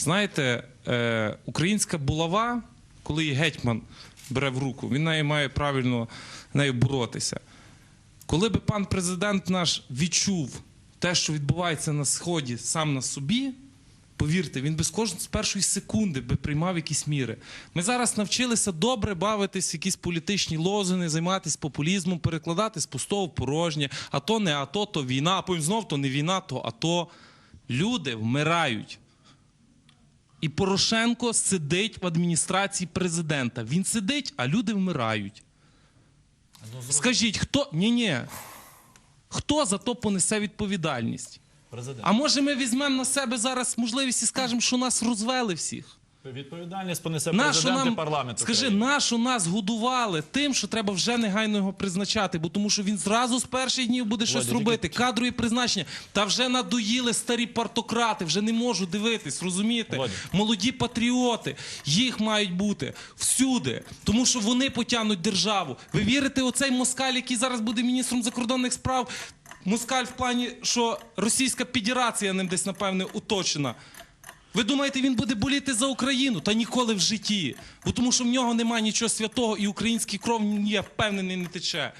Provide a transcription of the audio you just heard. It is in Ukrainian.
Знаєте, е, українська булава, коли її гетьман бере в руку, він нею має правильно нею боротися. Коли би пан президент наш відчув те, що відбувається на сході сам на собі, повірте, він би з кожної з першої секунди би приймав якісь міри. Ми зараз навчилися добре бавитись якісь політичні лозунги, займатися популізмом, перекладати з пустого в порожнє, а то не АТО, то війна, а потім знов то не війна, то АТО. Люди вмирають. І Порошенко сидить в адміністрації президента. Він сидить, а люди вмирають. Скажіть, хто. Ні, ні. Хто за то понесе відповідальність? Президент. А може ми візьмемо на себе зараз можливість і скажемо, що нас розвели всіх? Відповідальність понесе Нашу президент і парламент. скажи, України. нашу нас годували тим, що треба вже негайно його призначати, бо тому що він зразу з перших днів буде щось Володя, робити. Кадрові призначення. Та вже надоїли старі партократи, вже не можу дивитись, розумієте? Володя. Молоді патріоти, їх мають бути всюди, тому що вони потягнуть державу. Ви вірите, оцей москаль, який зараз буде міністром закордонних справ? Москаль в плані, що Російська Федерація ним десь, напевне, уточена. Ви думаєте, він буде боліти за Україну? Та ніколи в житті. Бо тому що в нього немає нічого святого і український кров, я впевнений, не тече.